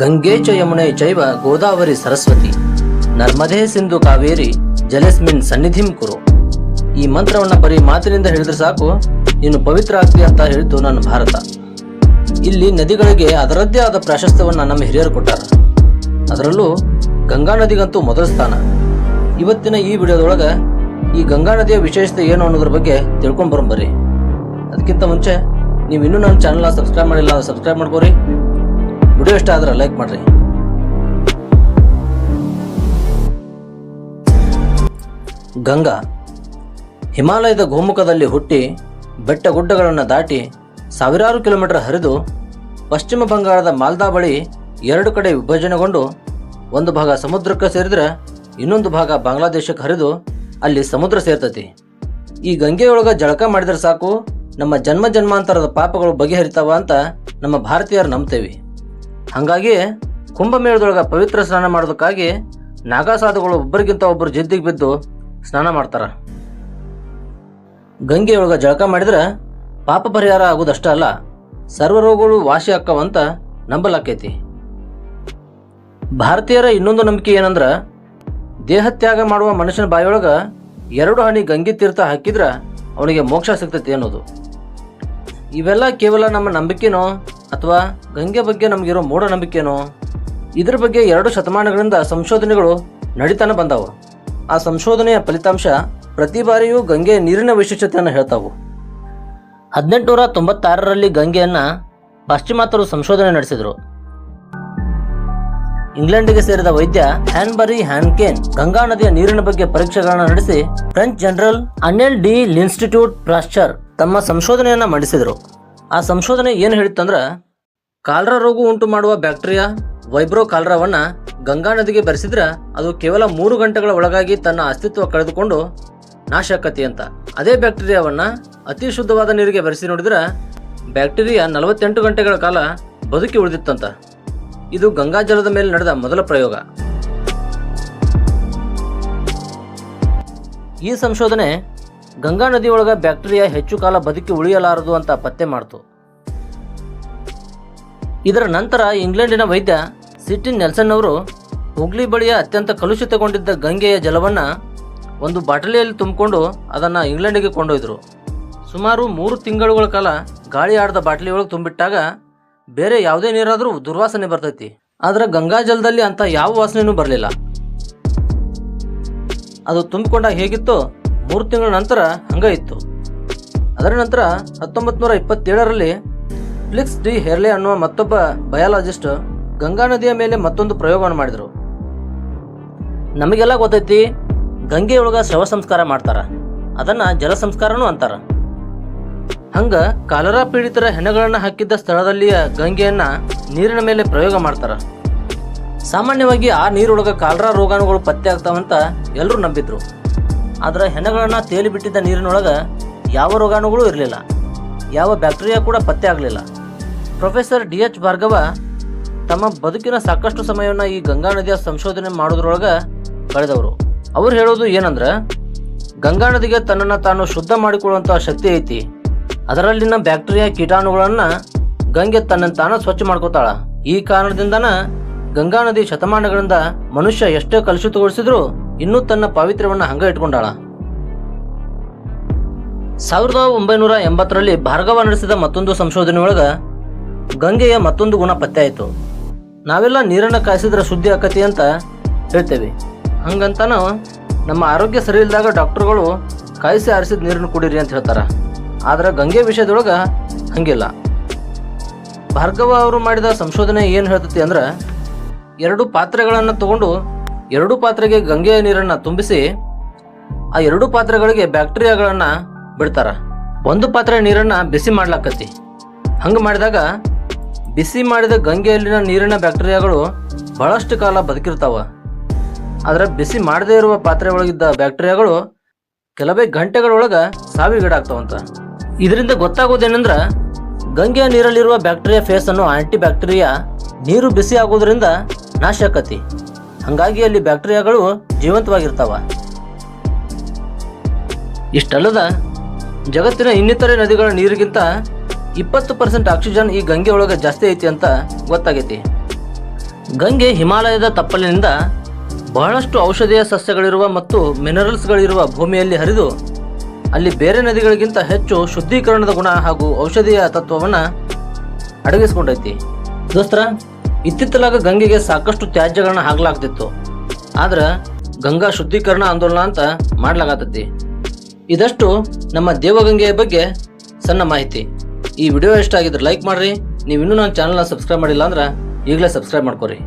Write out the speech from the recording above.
ಗಂಗೆ ಚ ಯಮುನೆ ಚೈವ ಗೋದಾವರಿ ಸರಸ್ವತಿ. ನರ್ಮದೇ ಸಿಂಧು ಕಾವೇರಿ, ಜಲಸ್ಮಿನ್ ಸನ್ನಿಧಿಂ ಕುರು. ಈ ಮಂತ್ರವನ್ನ ಬರೀ ಮಾತಿನಿಂದ ಹೇಳಿದ್ರೆ ಸಾಕು ನೀನು ಪವಿತ್ರ ಆಗ್ತಿ ಅಂತ ಹೇಳಿದ್ದು ನನ್ನ ಭಾರತ. ಇಲ್ಲಿ ನದಿಗಳಿಗೆ ಅದರದ್ದೇ ಆದ ಪ್ರಾಶಸ್ತ್ಯವನ್ನ ನಮ್ಮ ಹಿರಿಯರು ಕೊಟ್ಟಾರ. ಅದರಲ್ಲೂ ಗಂಗಾ ನದಿಗಂತೂ ಮೊದಲ ಸ್ಥಾನ. ಇವತ್ತಿನ ಈ ವಿಡಿಯೋದೊಳಗೆ ಈ ಗಂಗಾ ನದಿಯ ವಿಶೇಷತೆ ಏನು ಅನ್ನೋದ್ರ ಬಗ್ಗೆ ತಿಳ್ಕೊಂಡ್ ಅದಕ್ಕಿಂತ ಮುಂಚೆ ನೀವು ಇನ್ನೂ ನನ್ನ ಚಾನಲ್ನ ಸಬ್ಸ್ಕ್ರೈಬ್ ಮಾಡಿಲ್ಲ ಸಬ್ಸ್ಕ್ರೈಬ್ ಮಾಡ್ಕೋರಿ. ವಿಡಿಯೋ ಇಷ್ಟ ಆದ್ರೆ ಲೈಕ್ ಮಾಡಿರಿ. ಗಂಗಾ, ಹಿಮಾಲಯದ ಗೋಮುಖದಲ್ಲಿ ಹುಟ್ಟಿ ಬೆಟ್ಟ ಗುಡ್ಡಗಳನ್ನು ದಾಟಿ ಸಾವಿರಾರು ಕಿಲೋಮೀಟರ್ ಹರಿದು ಪಶ್ಚಿಮ ಬಂಗಾಳದ ಮಾಲ್ದಾ ಬಳಿ ಎರಡು ಕಡೆ ವಿಭಜನೆಗೊಂಡು ಒಂದು ಭಾಗ ಸಮುದ್ರಕ್ಕೆ ಸೇರಿದ್ರೆ ಇನ್ನೊಂದು ಭಾಗ ಬಾಂಗ್ಲಾದೇಶಕ್ಕೆ ಹರಿದು ಅಲ್ಲಿ ಸಮುದ್ರ ಸೇರ್ತತಿ. ಈ ಗಂಗೆಯೊಳಗ ಜಳಕ ಮಾಡಿದ್ರೆ ಸಾಕು, ನಮ್ಮ ಜನ್ಮ ಜನ್ಮಾಂತರದ ಪಾಪಗಳು ಬಗೆಹರಿತಾವ ಅಂತ ನಮ್ಮ ಭಾರತೀಯರು ನಂಬ್ತೇವಿ. ಹಾಗಾಗಿ ಕುಂಭಮೇಳದೊಳಗೆ ಪವಿತ್ರ ಸ್ನಾನ ಮಾಡೋದಕ್ಕಾಗಿ ನಾಗಾಸಾಧುಗಳು ಒಬ್ಬರಿಗಿಂತ ಒಬ್ಬರು ಜಿದ್ದಿಗೆ ಬಿದ್ದು ಸ್ನಾನ ಮಾಡ್ತಾರ. ಗಂಗೆಯೊಳಗೆ ಜಳಕ ಮಾಡಿದ್ರೆ ಪಾಪ ಪರಿಹಾರ ಆಗೋದಷ್ಟೇ ಅಲ್ಲ, ಸರ್ವ ರೋಗಗಳು ವಾಸಿ ಹಾಕವಂತ ನಂಬಲಾಕೈತಿ. ಭಾರತೀಯರ ಇನ್ನೊಂದು ನಂಬಿಕೆ ಏನಂದ್ರೆ ದೇಹತ್ಯಾಗ ಮಾಡುವ ಮನುಷ್ಯನ ಬಾಯಿಯೊಳಗೆ ಎರಡು ಹನಿ ಗಂಗೆ ತೀರ್ಥ ಹಾಕಿದ್ರೆ ಅವನಿಗೆ ಮೋಕ್ಷ ಸಿಗ್ತೈತಿ ಅನ್ನೋದು. ಇವೆಲ್ಲ ಕೇವಲ ನಮ್ಮ ನಂಬಿಕೆನೋ ಅಥವಾ ಗಂಗೆ ಬಗ್ಗೆ ನಮಗಿರೋ ಮೂಢನಂಬಿಕೆನೋ, ಇದರ ಬಗ್ಗೆ ಎರಡು ಶತಮಾನಗಳಿಂದ ಸಂಶೋಧನೆಗಳು ನಡೀತಾನೆ ಬಂದವು. ಆ ಸಂಶೋಧನೆಯ ಫಲಿತಾಂಶ ಪ್ರತಿ ಬಾರಿಯೂ ಗಂಗೆಯ ನೀರಿನ ವೈಶಿಷ್ಟ್ಯತೆಯನ್ನು ಹೇಳ್ತಾವು. ಹದಿನೆಂಟುನೂರ ತೊಂಬತ್ತಾರರಲ್ಲಿ ಗಂಗೆಯನ್ನ ಪಾಶ್ಚಿಮಾತ್ಯರು ಸಂಶೋಧನೆ ನಡೆಸಿದರು. ಇಂಗ್ಲೆಂಡಿಗೆ ಸೇರಿದ ವೈದ್ಯ ಹ್ಯಾನ್ಬರಿ ಹ್ಯಾನ್ಕೇನ್ ಗಂಗಾ ನದಿಯ ನೀರಿನ ಬಗ್ಗೆ ಪರೀಕ್ಷೆಗಳನ್ನು ನಡೆಸಿ French journal Annales de l'Institut Pasteur ತಮ್ಮ ಸಂಶೋಧನೆಯನ್ನ ಮಂಡಿಸಿದರು. ಆ ಸಂಶೋಧನೆ ಏನು ಹೇಳುತ್ತಂದ್ರೆ ಕಾಲ್ರ ರೋಗ ಉಂಟು ಮಾಡುವ ಬ್ಯಾಕ್ಟೀರಿಯಾ ವೈಬ್ರೋ ಕಾಲ್ರಾವನ್ನ ಗಂಗಾ ನದಿಗೆ ಬೆರೆಸಿದ್ರೆ ಅದು ಕೇವಲ ಮೂರು ಗಂಟೆಗಳ ಒಳಗಾಗಿ ತನ್ನ ಅಸ್ತಿತ್ವ ಕಳೆದುಕೊಂಡು ನಾಶ ಆಕತಿ ಅಂತ. ಅದೇ ಬ್ಯಾಕ್ಟೀರಿಯಾವನ್ನು ಅತಿ ಶುದ್ಧವಾದ ನೀರಿಗೆ ಬೆರೆಸಿ ನೋಡಿದ್ರೆ ಬ್ಯಾಕ್ಟೀರಿಯಾ ನಲವತ್ತೆಂಟು ಗಂಟೆಗಳ ಕಾಲ ಬದುಕಿ ಉಳಿದಿತ್ತಂತ. ಇದು ಗಂಗಾ ಜಲದ ಮೇಲೆ ನಡೆದ ಮೊದಲ ಪ್ರಯೋಗ. ಈ ಸಂಶೋಧನೆ ಗಂಗಾ ನದಿಯೊಳಗ ಬ್ಯಾಕ್ಟೀರಿಯಾ ಹೆಚ್ಚು ಕಾಲ ಬದುಕಿ ಉಳಿಯಲಾರದು ಅಂತ ಪತ್ತೆ ಮಾಡ್ತು. ಇದರ ನಂತರ ಇಂಗ್ಲೆಂಡಿನ ವೈದ್ಯ ಸಿಟಿನ್ ನೆಲ್ಸನ್ ಅವರು ಹುಗ್ಲಿ ಬಳಿಯ ಅತ್ಯಂತ ಕಲುಷಿತಗೊಂಡಿದ್ದ ಗಂಗೆಯ ಜಲವನ್ನ ಒಂದು ಬಾಟಲಿಯಲ್ಲಿ ತುಂಬಿಕೊಂಡು ಅದನ್ನು ಇಂಗ್ಲೆಂಡಿಗೆ ಕೊಂಡೊಯ್ದರು. ಸುಮಾರು ಮೂರು ತಿಂಗಳುಗಳ ಕಾಲ ಗಾಳಿ ಆಡದ ಬಾಟಲಿಯೊಳಗೆ ತುಂಬಿಟ್ಟಾಗ ಬೇರೆ ಯಾವುದೇ ನೀರಾದರೂ ದುರ್ವಾಸನೆ ಬರ್ತೈತಿ. ಆದರೆ ಗಂಗಾ ಜಲದಲ್ಲಿ ಅಂತ ಯಾವ ವಾಸನೆಯೂ ಬರಲಿಲ್ಲ. ಅದು ತುಂಬಿಕೊಂಡಾಗ ಹೇಗಿತ್ತು ಮೂರು ತಿಂಗಳ ನಂತರ ಹಂಗ ಇತ್ತು. ಅದರ ನಂತರ ಹತ್ತೊಂಬತ್ತು ನೂರ ಇಪ್ಪತ್ತೇಳರಲ್ಲಿ ಫ್ಲಿಕ್ಸ್ ಡಿ ಹೆರ್ಲೆ ಅನ್ನುವ ಮತ್ತೊಬ್ಬ ಬಯಾಲಜಿಸ್ಟ್ ಗಂಗಾ ನದಿಯ ಮೇಲೆ ಮತ್ತೊಂದು ಪ್ರಯೋಗವನ್ನು ಮಾಡಿದರು. ನಮಗೆಲ್ಲ ಗೊತ್ತೈತಿ, ಗಂಗೆಯೊಳಗ ಶವ ಸಂಸ್ಕಾರ ಮಾಡ್ತಾರ. ಅದನ್ನ ಜಲ ಸಂಸ್ಕಾರನೂ ಅಂತಾರ. ಹಂಗ ಕಾಲರಾ ಪೀಡಿತರ ಹೆಣಗಳನ್ನು ಹಾಕಿದ್ದ ಸ್ಥಳದಲ್ಲಿಯ ಗಂಗೆಯನ್ನ ನೀರಿನ ಮೇಲೆ ಪ್ರಯೋಗ ಮಾಡ್ತಾರ. ಸಾಮಾನ್ಯವಾಗಿ ಆ ನೀರೊಳಗ ಕಾಲರಾ ರೋಗಾಣುಗಳು ಪತ್ತೆ ಆಗ್ತಾವಂತ ಎಲ್ಲರೂ ನಂಬಿದ್ರು. ಆದ್ರೆ ಹೆಣಗಳನ್ನು ತೇಲಿ ಬಿಟ್ಟಿದ್ದ ನೀರಿನೊಳಗೆ ಯಾವ ರೋಗಾಣುಗಳು ಇರಲಿಲ್ಲ. ಯಾವ ಬ್ಯಾಕ್ಟೀರಿಯಾ ಕೂಡ ಪತ್ತೆ ಆಗಲಿಲ್ಲ. ಪ್ರೊಫೆಸರ್ ಡಿ ಎಚ್ ಭಾರ್ಗವ ತಮ್ಮ ಬದುಕಿನ ಸಾಕಷ್ಟು ಸಮಯವನ್ನು ಈ ಗಂಗಾ ನದಿಯ ಸಂಶೋಧನೆ ಮಾಡೋದ್ರೊಳಗೆ ಕಳೆದವರು. ಅವ್ರು ಹೇಳೋದು ಏನಂದ್ರೆ, ಗಂಗಾ ನದಿಗೆ ತನ್ನನ್ನು ತಾನು ಶುದ್ಧ ಮಾಡಿಕೊಳ್ಳುವಂಥ ಶಕ್ತಿ ಐತಿ. ಅದರಲ್ಲಿನ ಬ್ಯಾಕ್ಟೀರಿಯಾ ಕೀಟಾಣುಗಳನ್ನು ಗಂಗೆ ತನ್ನನ್ನು ತಾನು ಸ್ವಚ್ಛ ಮಾಡ್ಕೋತಾಳ. ಈ ಕಾರಣದಿಂದನ ಗಂಗಾ ನದಿ ಶತಮಾನಗಳಿಂದ ಮನುಷ್ಯ ಎಷ್ಟೇ ಕಲುಷಿತಗೊಳಿಸಿದ್ರು ಇನ್ನೂ ತನ್ನ ಪಾವಿತ್ರ್ಯವನ್ನ ಹಂಗ ಇಟ್ಕೊಂಡಾಳ. ಸಾವಿರದ ಒಂಬೈನೂರ ಎಂಬತ್ತರಲ್ಲಿ ಭಾರ್ಗವ ನಡೆಸಿದ ಮತ್ತೊಂದು ಸಂಶೋಧನೆಯೊಳಗ ಗಂಗೆಯ ಮತ್ತೊಂದು ಗುಣ ಪತ್ತೆ ಆಯಿತು. ನಾವೆಲ್ಲ ನೀರನ್ನು ಕಾಯಿಸಿದ್ರೆ ಸುದ್ದಿ ಆಕತಿ ಅಂತ ಹೇಳ್ತೇವೆ. ಹಂಗಂತನೂ ನಮ್ಮ ಆರೋಗ್ಯ ಸರಿ ಇಲ್ದಾಗ ಡಾಕ್ಟರ್ಗಳು ಕಾಯಿಸಿ ಆರಿಸಿದ ನೀರನ್ನು ಕುಡೀರಿ ಅಂತ ಹೇಳ್ತಾರೆ. ಆದ್ರೆ ಗಂಗೆ ವಿಷಯದೊಳಗೆ ಹಂಗಿಲ್ಲ. ಭಾರ್ಗವ ಅವರು ಮಾಡಿದ ಸಂಶೋಧನೆ ಏನು ಹೇಳ್ತತಿ ಅಂದ್ರೆ ಎರಡು ಪಾತ್ರೆಗಳನ್ನು ತಗೊಂಡು ಎರಡು ಪಾತ್ರೆಗೆ ಗಂಗೆಯ ನೀರನ್ನು ತುಂಬಿಸಿ ಆ ಎರಡು ಪಾತ್ರೆಗಳಿಗೆ ಬ್ಯಾಕ್ಟೀರಿಯಾಗಳನ್ನು ಬಿಡ್ತಾರ. ಒಂದು ಪಾತ್ರೆ ನೀರನ್ನು ಬಿಸಿ ಮಾಡ್ಲಾಕತಿ ಹಂಗೆ ಮಾಡಿದಾಗ ಬಿಸಿ ಮಾಡಿದ ಗಂಗೆಯಲ್ಲಿನ ನೀರಿನ ಬ್ಯಾಕ್ಟೀರಿಯಾಗಳು ಬಹಳಷ್ಟು ಕಾಲ ಬದುಕಿರ್ತಾವ. ಆದರೆ ಬಿಸಿ ಮಾಡದೇ ಇರುವ ಪಾತ್ರೆ ಒಳಗಿದ್ದ ಬ್ಯಾಕ್ಟೀರಿಯಾಗಳು ಕೆಲವೇ ಗಂಟೆಗಳೊಳಗೆ ಸಾವಿಗೀಡಾಗ್ತಾವಂತ. ಇದರಿಂದ ಗೊತ್ತಾಗೋದೇನೆಂದ್ರೆ ಗಂಗೆಯ ನೀರಲ್ಲಿರುವ ಬ್ಯಾಕ್ಟೀರಿಯಾ ಫೇಸ್ ಅನ್ನೋ ಆಂಟಿ ಬ್ಯಾಕ್ಟೀರಿಯಾ ನೀರು ಬಿಸಿ ಆಗೋದ್ರಿಂದ ನಾಶ ಆಕತಿ ಹಂಗಾಗಿ ಅಲ್ಲಿ ಬ್ಯಾಕ್ಟೀರಿಯಾಗಳು ಜೀವಂತವಾಗಿರ್ತಾವ. ಇಷ್ಟಲ್ಲದ ಜಗತ್ತಿನ ಇನ್ನಿತರೆ ನದಿಗಳ ನೀರಿಗಿಂತ ಇಪ್ಪತ್ತು ಪರ್ಸೆಂಟ್ ಆಕ್ಸಿಜನ್ ಈ ಗಂಗೆ ಒಳಗೆ ಜಾಸ್ತಿ ಐತಿ ಅಂತ ಗೊತ್ತಾಗೈತಿ. ಗಂಗೆ ಹಿಮಾಲಯದ ತಪ್ಪಲಿನಿಂದ ಬಹಳಷ್ಟು ಔಷಧೀಯ ಸಸ್ಯಗಳಿರುವ ಮತ್ತು ಮಿನರಲ್ಸ್ಗಳಿರುವ ಭೂಮಿಯಲ್ಲಿ ಹರಿದು ಅಲ್ಲಿ ಬೇರೆ ನದಿಗಳಿಗಿಂತ ಹೆಚ್ಚು ಶುದ್ಧೀಕರಣದ ಗುಣ ಹಾಗೂ ಔಷಧೀಯ ತತ್ವವನ್ನು ಅಡಗಿಸ್ಕೊಂಡೈತಿ. ದೋಸ್ತರ ಇತ್ತಿತ್ತಲಾಗ ಗಂಗೆಗೆ ಸಾಕಷ್ಟು ತ್ಯಾಜ್ಯಗಳನ್ನ ಹಾಕ್ಲಾಗ್ತಿತ್ತು. ಆದ್ರೆ ಗಂಗಾ ಶುದ್ಧೀಕರಣ ಆಂದೋಲನ ಅಂತ ಮಾಡ್ಲಾಗತ್ತೈತಿ ಇದಷ್ಟು ನಮ್ಮ ದೇವಗಂಗೆಯ ಬಗ್ಗೆ ಸಣ್ಣ ಮಾಹಿತಿ. ಈ ವಿಡಿಯೋ ಇಷ್ಟ ಆಗಿದ್ರೆ ಲೈಕ್ ಮಾಡ್ರಿ. ನೀವು ಇನ್ನೂ ನನ್ನ ಚಾನಲ್ನ ಸಬ್ಸ್ಕ್ರೈಬ್ ಮಾಡಿಲ್ಲ ಅಂದ್ರೆ ಈಗಲೇ ಸಬ್ಸ್ಕ್ರೈಬ್ ಮಾಡ್ಕೊರಿ.